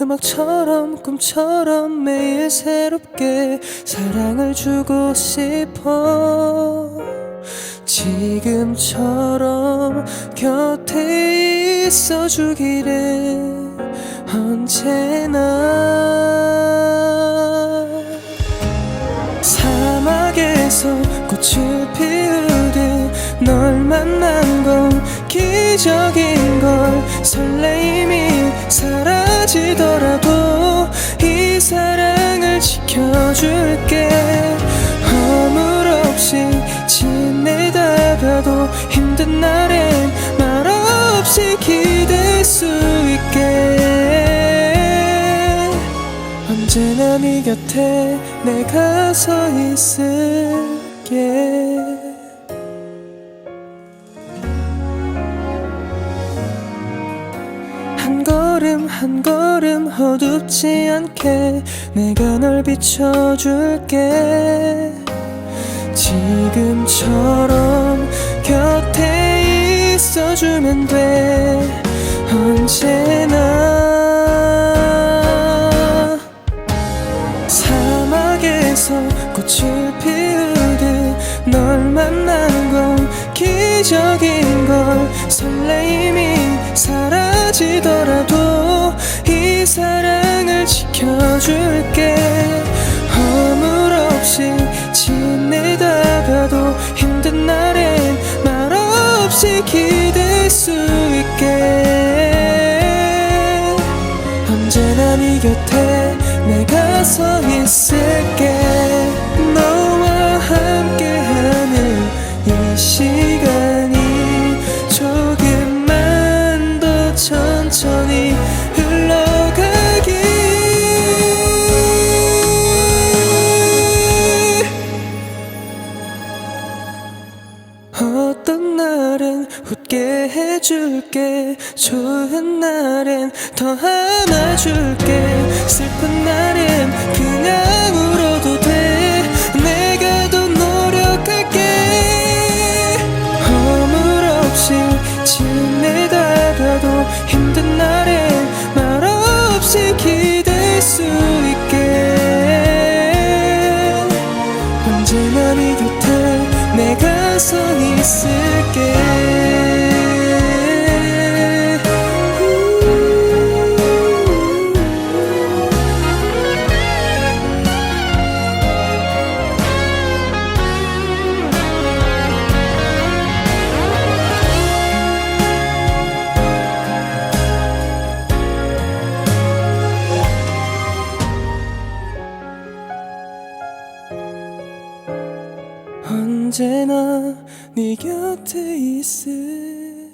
음악처럼 꿈처럼 매일 새롭게 사랑을 주고 싶어. 지금처럼 곁에 있어 주기를 언제나 사막에서 꽃을 피우듯 널 만난 건 기적인 걸 설레임이 사라지더라도 이 사랑을 지켜줄게. 허물 없이 지내다가도 힘든 날엔 말 없이 기댈 수 있게. 언제나 네 곁에 내가 서 있을게 걸음 한 걸음 어둡지 않게 내가 널 비춰줄게. 지금처럼 곁에 있어주면 돼. 언제나 사막에서 꽃을 피우듯 널 만난 건 기적인 걸 설레임이 사라지더 지켜줄게. 허물 없이 지내다가도 힘든 날엔 말 없이 기댈 수 있게. 언제나 네 곁에 내가 서 있을게. 너와 함께하는 이 시간 웃게 해줄게. 좋은 날엔 더 안아줄게. 슬픈 날엔 그냥 울어도 돼. 내가 더 노력할게. 허물 없이 지내다가도 힘든 날엔 말 없이 기댈 수 있게. 언제나 네 곁에 내 가 서 있을게 언제나 네 곁에 있을게